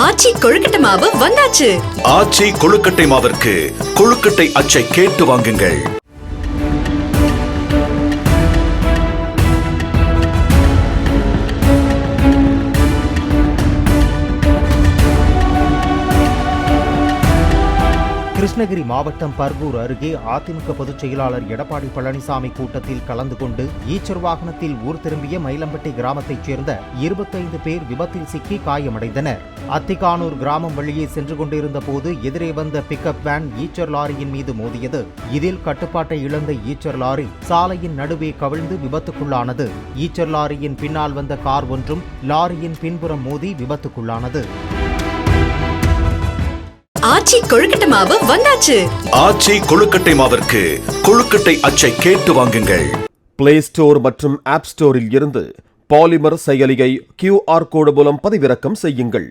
ஆச்சி கொழுக்கட்டை மாவு வந்தாச்சு. ஆச்சி கொழுக்கட்டை மாவிற்கு கொழுக்கட்டை அச்சை கேட்டு வாங்குங்கள். கிருஷ்ணகிரி மாவட்டம் பர்கூர் அருகே அதிமுக பொதுச் செயலாளர் எடப்பாடி பழனிசாமி கூட்டத்தில் கலந்து கொண்டு ஈச்சர் வாகனத்தில் ஊர் திரும்பிய மயிலம்பட்டி கிராமத்தைச் சேர்ந்த இருபத்தைந்து பேர் விபத்தில் சிக்கி காயமடைந்தனர். அத்திகானூர் கிராமம் வழியே சென்று கொண்டிருந்த போது எதிரே வந்த பிக்கப் வேன் ஈச்சர் லாரியின் மீது மோதியது. இதில் கட்டுப்பாட்டை இழந்த ஈச்சர் லாரி சாலையின் நடுவே கவிழ்ந்து விபத்துக்குள்ளானது. ஈச்சர் லாரியின் பின்னால் வந்த கார் ஒன்றும் லாரியின் பின்புறம் மோதி விபத்துக்குள்ளானது. ஆச்சி கொழுக்கட்டை மாவு வந்தாச்சு. ஆச்சி கொழுக்கட்டை மாவிற்கு கொழுக்கட்டை அச்சை கேட்டு வாங்குங்கள். பிளே ஸ்டோர் மற்றும் ஆப் ஸ்டோரில் இருந்து பாலிமர் செயலியை கியூஆர் கோடு மூலம் பதிவிறக்கம் செய்யுங்கள்.